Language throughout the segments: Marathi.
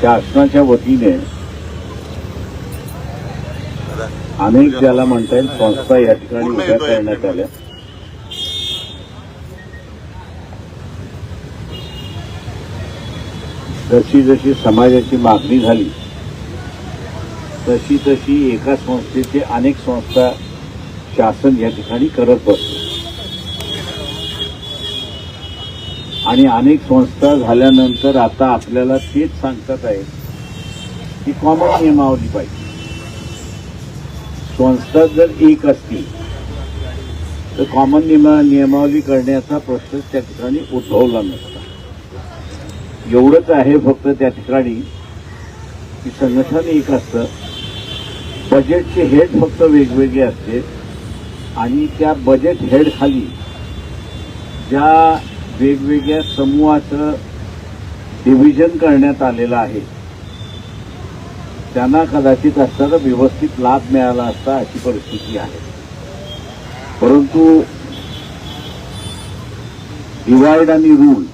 शासनाच्या वतीने अनेक ज्याला म्हणता येईल संस्था या ठिकाणी उभ्या करण्यात आल्या. जशी जशी समाजाची मागणी झाली तशी तशी एका संस्थेचे अनेक संस्था शासन या ठिकाणी करत बसले. आणि अनेक संस्था झाल्यानंतर आता आपल्याला तेच सांगतात आहे की कॉमन नियमावली पाहिजे. संस्था जर एक असतील तर कॉमन नियमा नियमावली करण्याचा प्रश्न त्या ठिकाणी उद्भवला नसता. एवढंच आहे फक्त त्या ठिकाणी की संघटन एक असतं बजेटचे हेड फक्त वेगवेगळे असते आणि त्या बजेट हेड खाली ज्या वेगवेगळ्या समूहाचं डिव्हिजन करण्यात आलेलं आहे. त्यांना कदाचित असताना व्यवस्थित लाभ मिळाला असता अशी परिस्थिती आहे. परंतु डिवाइड आणि रूल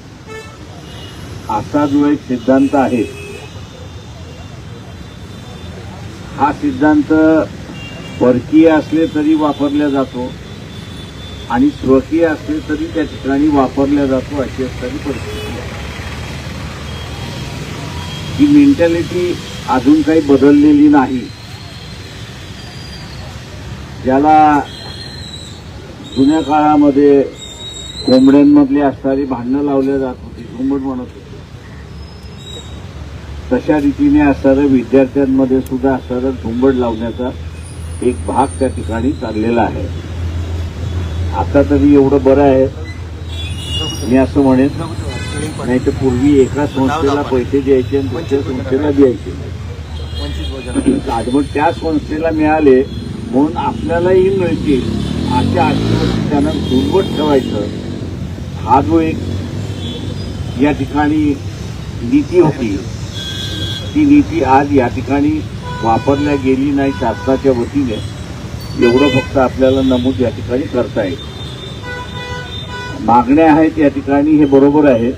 असा जो एक सिद्धांत आहे हा सिद्धांत परकीय असले तरी वापरला जातो. आणि स्वकीय असले तरी त्या ठिकाणी वापरल्या जातो अशी असणारी परिस्थिती आहे. ही मेंटॅलिटी अजून काही बदललेली नाही. ज्याला जुन्या काळामध्ये कोंबड्यांमधली असणारी भांडणं लावल्या जात होती झुंबड म्हणत होती. तशा रीतीने असणारं विद्यार्थ्यांमध्ये सुद्धा असणारं झुंबड लावण्याचा एक भाग त्या ठिकाणी चाललेला आहे. आता तरी एवढं बरं आहे. मी असं म्हणेन नाही तर पूर्वी एका संस्थेला पैसे द्यायचे आणि दुसऱ्या संस्थेला द्यायचे. आज मग त्या संस्थेला मिळाले म्हणून आपल्यालाही मिळतील. अशा आश्वासन त्यांना झुंबट ठेवायचं. हा जो एक या ठिकाणी नीती होती ती नीती आज या ठिकाणी वापरल्या गेली नाही शासनाच्या वतीने. एवढं फक्त आपल्याला नमूद या ठिकाणी करता येईल. मागण्या आहेत या ठिकाणी हे बरोबर आहे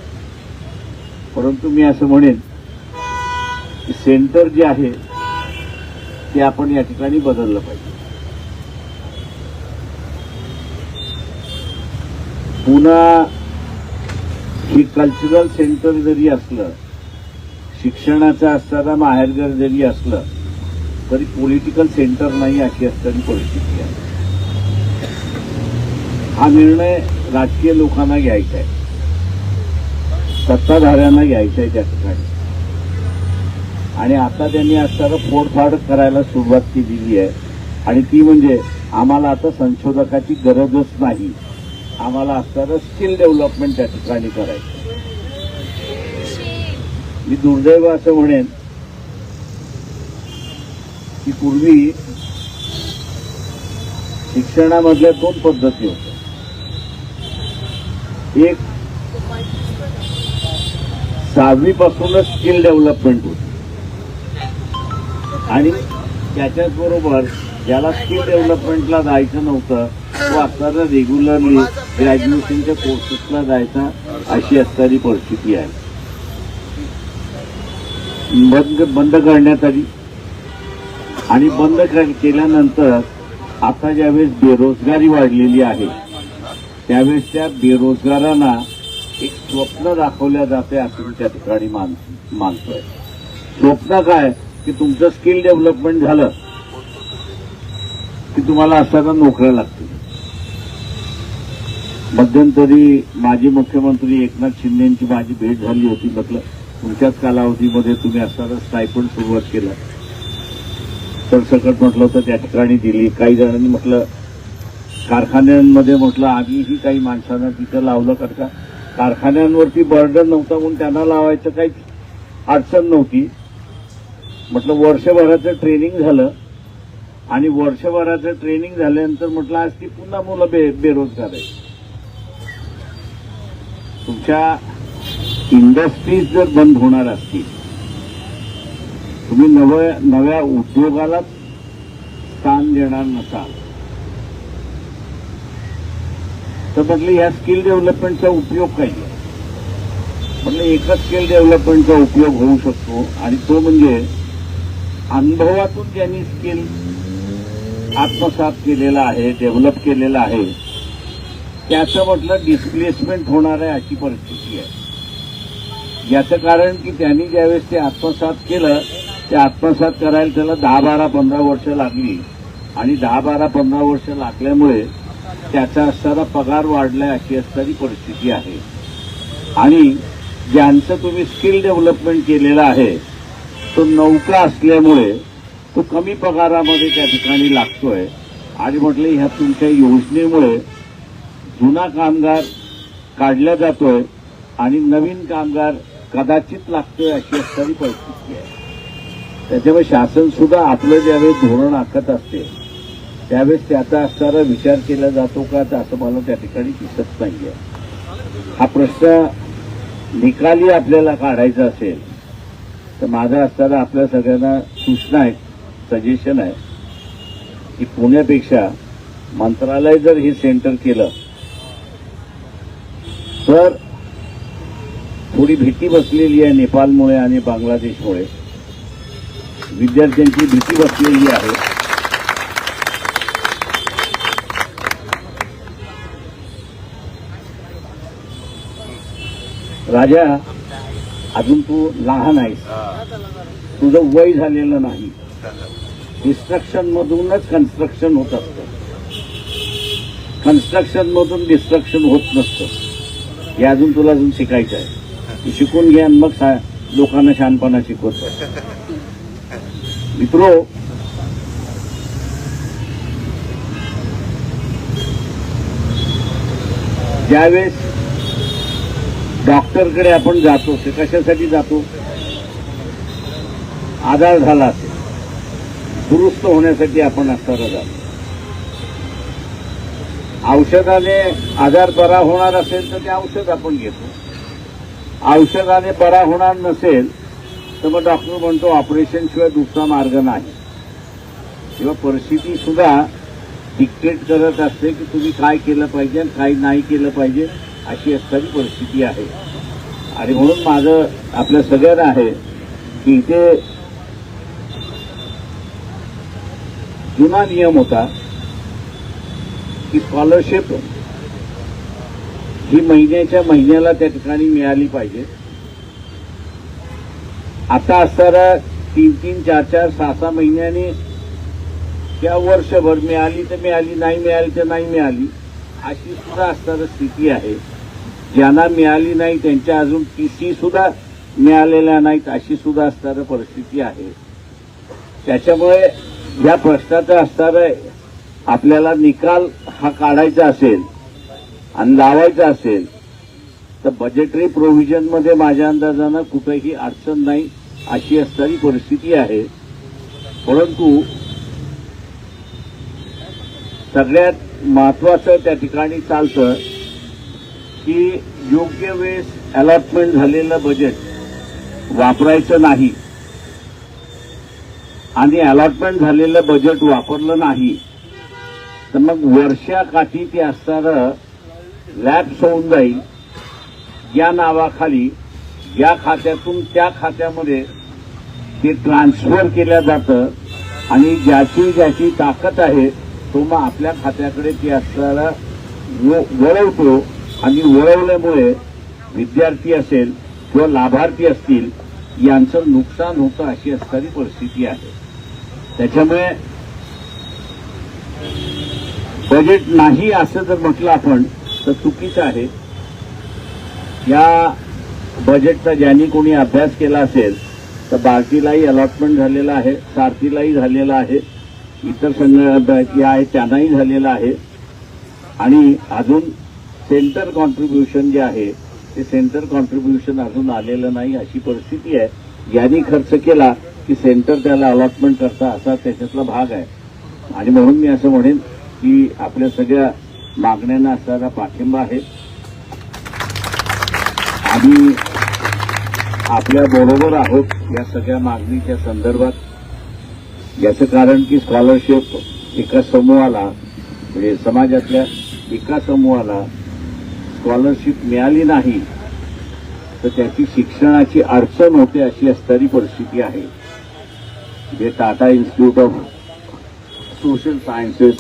परंतु मी असं म्हणेन की सेंटर जे आहे ते आपण या ठिकाणी बदललं पाहिजे. पुन्हा ही कल्चरल सेंटर जरी असलं शिक्षणाचं असताना माहेरघर जरी असलं तरी पॉलिटिकल सेंटर नाही अशी असताना परिस्थिती आहे. हा निर्णय राजकीय लोकांना घ्यायचं आहे सत्ताधाऱ्यांना घ्यायचं आहे त्या ठिकाणी. आणि आता त्यांनी असताना फोडफाड करायला सुरुवात केलेली आहे. आणि ती म्हणजे आम्हाला आता संशोधकाची गरजच नाही. आम्हाला असताना स्किल डेव्हलपमेंट त्या ठिकाणी करायचं मी दुर्दैव असं म्हणेन की पूर्वी शिक्षणामधल्या दोन पद्धती होत्या. एक सहावीपासूनच स्किल डेव्हलपमेंट होती. आणि त्याच्याच बरोबर ज्याला स्किल डेव्हलपमेंटला जायचं नव्हतं तो असताना रेग्युलरली ग्रॅज्युएशनच्या कोर्सेसला जायचा अशी असणारी परिस्थिती आहे. बंद बंद करण्यात आली आणि बंद केल्यानंतर आता ज्यावेळेस बेरोजगारी वाढलेली आहे त्यावेळेस त्या बेरोजगारांना एक स्वप्न दाखवल्या जाते असं मी त्या ठिकाणी मान मानतोय. स्वप्न काय? की तुमचं स्किल डेव्हलपमेंट झालं की तुम्हाला असताना नोकऱ्या लागतील. मध्यंतरी माजी मुख्यमंत्री एकनाथ शिंदेची माझी भेट झाली होती. म्हटलं तुमच्याच कालावधीमध्ये तुम्ही असताना स्टायपंड सुरुवात केलं. सरसकट म्हटलं तर त्या ठिकाणी दिली. काही जणांनी म्हटलं कारखान्यांमध्ये म्हटलं आम्हीही काही माणसांना तिथं लावलं करता का? कारखान्यांवरती बर्डन नव्हता म्हणून त्यांना लावायचं काही अडचण नव्हती. म्हटलं वर्षभराचं ट्रेनिंग झालं आणि वर्षभराचं ट्रेनिंग झाल्यानंतर म्हटलं आज ती पुन्हा मुलं बे बेरोजगार आहे तुमच्या इंडस्ट्रीज जर बंद होणार असतील तुम्ही नव्या नव्या उद्योगाला स्थान देणार नसाल तर म्हटलं या स्किल डेव्हलपमेंटचा उपयोग काही आहे म्हटलं म्हणजे एकच स्किल डेव्हलपमेंटचा उपयोग होऊ शकतो. आणि तो म्हणजे अनुभवातून ज्यांनी स्किल आत्मसात केलेला आहे डेव्हलप केलेला आहे त्याचं म्हटलं डिस्प्लेसमेंट होणार आहे अशी परिस्थिती आहे. याचं कारण की त्यांनी ज्यावेळेस ते आत्मसात केलं ते आत्मसात करायला त्याला दहा बारा पंधरा वर्ष लागली. आणि दहा बारा पंधरा वर्ष लागल्यामुळे त्याचा असणारा पगार वाढलाय अशी असणारी परिस्थिती आहे. आणि ज्यांचं तुम्ही स्किल डेव्हलपमेंट केलेलं आहे तो नौका असल्यामुळे तो कमी पगारामध्ये त्या ठिकाणी लागतोय. आणि म्हटलं ह्या तुमच्या योजनेमुळे जुना कामगार काढला जातोय आणि नवीन कामगार कदाचित लागतोय अशी असणारी परिस्थिती आहे. त्याच्यामुळे शासन सुद्धा आपलं ज्यावेळी धोरण आखत असते त्यावेळेस त्याचा असणारा विचार केला जातो का तर असं मला त्या ठिकाणी दिसत नाहीये. हा प्रश्न निकाली आपल्याला काढायचा असेल तर माझा असताना आपल्या सगळ्यांना सूचना आहे सजेशन आहे की पुण्यापेक्षा मंत्रालय जर हे सेंटर केलं तर थोडी भीती बसलेली आहे नेपाळमुळे आणि बांगलादेशमुळे. विद्यार्थ्यांची भीती बसलेली आहे. राजा अजून तू लहान आहेस. तुझं वय झालेलं नाही. डिस्ट्रक्शन मधूनच कन्स्ट्रक्शन होत असतं. कन्स्ट्रक्शन मधून डिस्ट्रक्शन होत नसतं. हे अजून तुला अजून शिकायचं आहे. तू शिकून घ्या आणि मग लोकांना शहाणपणा शिकवत. मित्रो ज्यावेळेस डॉक्टरकडे आपण जातो ते कशासाठी जातो? आजार झाला असेल दुरुस्त होण्यासाठी आपण असताना जातो. औषधाने आजार बरा होणार असेल तर ते औषध आपण घेतो. औषधाने बरा होणार नसेल तर मग डॉक्टर म्हणतो ऑपरेशन शिवाय दुसरा मार्ग नाही. किंवा परिस्थिती सुद्धा डिक्टेट करत असते की तुम्ही काय केलं पाहिजे आणि काय नाही केलं पाहिजे. अशी असणारी परिस्थिती आहे. आणि म्हणून माझं आपल्या सगळ्यांना आहे की इथे जुना नियम होता की स्कॉलरशिप ही महिन्याच्या महिन्याला त्या ठिकाणी मिळाली पाहिजे. आता असताना तीन तीन चार चार सहा सहा महिन्याने त्या वर्षभर मिळाली तर मिळाली नाही मिळाली तर नाही मिळाली अशी सुद्धा असणारी स्थिती आहे. ज्यांना मिळाली नाही त्यांच्या अजून टी सी सुद्धा मिळालेल्या नाहीत अशी सुद्धा असणारी परिस्थिती आहे. त्याच्यामुळे या प्रश्नाचा असणारा आपल्याला निकाल हा काढायचा असेल आणि लावायचा असेल तर बजेटरी प्रोव्हिजनमध्ये माझ्या अंदाजानं कुठेही अडचण नाही अशी असणारी परिस्थिती आहे. परंतु सगळ्यात महत्वाचं त्या ठिकाणी चालतं की योग्य वेळेस अलॉटमेंट झालेलं बजेट वापरायचं नाही. आणि अलॉटमेंट झालेलं बजेट वापरलं नाही तर मग वर्षाकाठी ते असणारं लॅब्स होऊन जाईल. या नावाखाली या खात्यातून त्या खात्यामध्ये ते ट्रान्सफर केलं जातं. आणि ज्याची ज्याची ताकद आहे तो मग आपल्या खात्याकडे ते असणारा वळवतो. आणि वळवल्यामुळे विद्यार्थी असेल किंवा लाभार्थी असतील यांचं नुकसान होतं अशी असणारी परिस्थिती आहे. त्याच्यामुळे बजेट नाही असं जर म्हटलं आपण तर चुकीचं आहे. या बजेटचा ज्यांनी कोणी अभ्यास केला असेल तर बार्टीलाही अलॉटमेंट झालेलं आहे सारथीलाही झालेलं आहे इतर संघ या आहेत त्यांनाही झालेलं आहे. आणि अजून सेंटर कॉन्ट्रीब्युशन जे आहे ते सेंटर कॉन्ट्रीब्युशन अजून आलेलं नाही अशी परिस्थिती आहे. यांनी खर्च केला की सेंटर त्याला अलॉटमेंट करता असा त्याच्यातला भाग आहे. आणि म्हणून मी असं म्हणेन की आपल्या सगळ्या मागण्यांना असणारा पाठिंबा आहे. आम्ही आपल्या बरोबर आहोत या सगळ्या मागणीच्या संदर्भात. याचं कारण की स्कॉलरशिप एका समूहाला म्हणजे समाजातल्या एका समूहाला स्कॉलरशिप मिळाली नाही तर त्याची शिक्षणाची अडचण होते अशी असणारी परिस्थिती आहे. जे Tata Institute of Social Sciences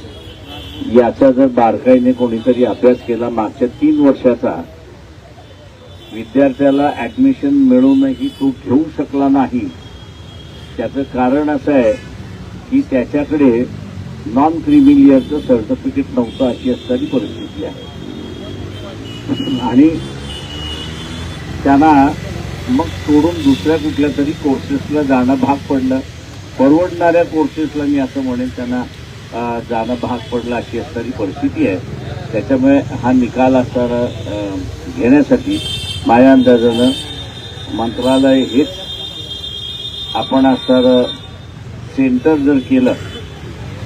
याचा जर बारकाईने कोणीतरी अभ्यास केला मागच्या तीन वर्षाचा विद्यार्थ्याला ऍडमिशन मिळूनही तो घेऊ शकला नाही. त्याचं कारण असं आहे की त्याच्याकडे नॉन क्रिमिलियरचं सर्टिफिकेट नव्हतं अशी असणारी परिस्थिती आहे. आणि त्यांना मग सोडून दुसऱ्या कुठल्या तरी कोर्सेसला जाणं भाग पडलं. परवडणाऱ्या कोर्सेसला मी असं म्हणेन त्यांना जाणं भाग पडलं अशी असणारी परिस्थिती आहे. त्याच्यामुळे हा निकाल असणारा घेण्यासाठी माझ्या अंदाजानं मंत्रालय हेच आपण असणारं सेंटर जर केलं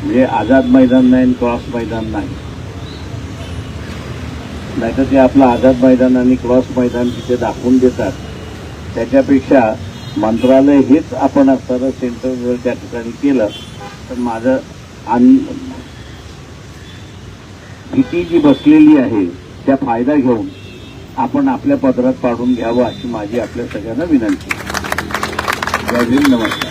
म्हणजे आझाद मैदान नाही आणि क्रॉस मैदान नाही नाहीतर ते आपलं आझाद मैदान आणि क्रॉस मैदान तिथे दाखवून देतात त्याच्यापेक्षा मंत्रालय हेच आपण असताना सेंटर जर त्या ठिकाणी केलं तर माझं अन भीती जी बसलेली आहे त्या फायदा घेऊन आपण आपल्या पदरात पाडून घ्यावं अशी माझी आपल्या सगळ्यांना विनंती. जय हिंद नमस्कार.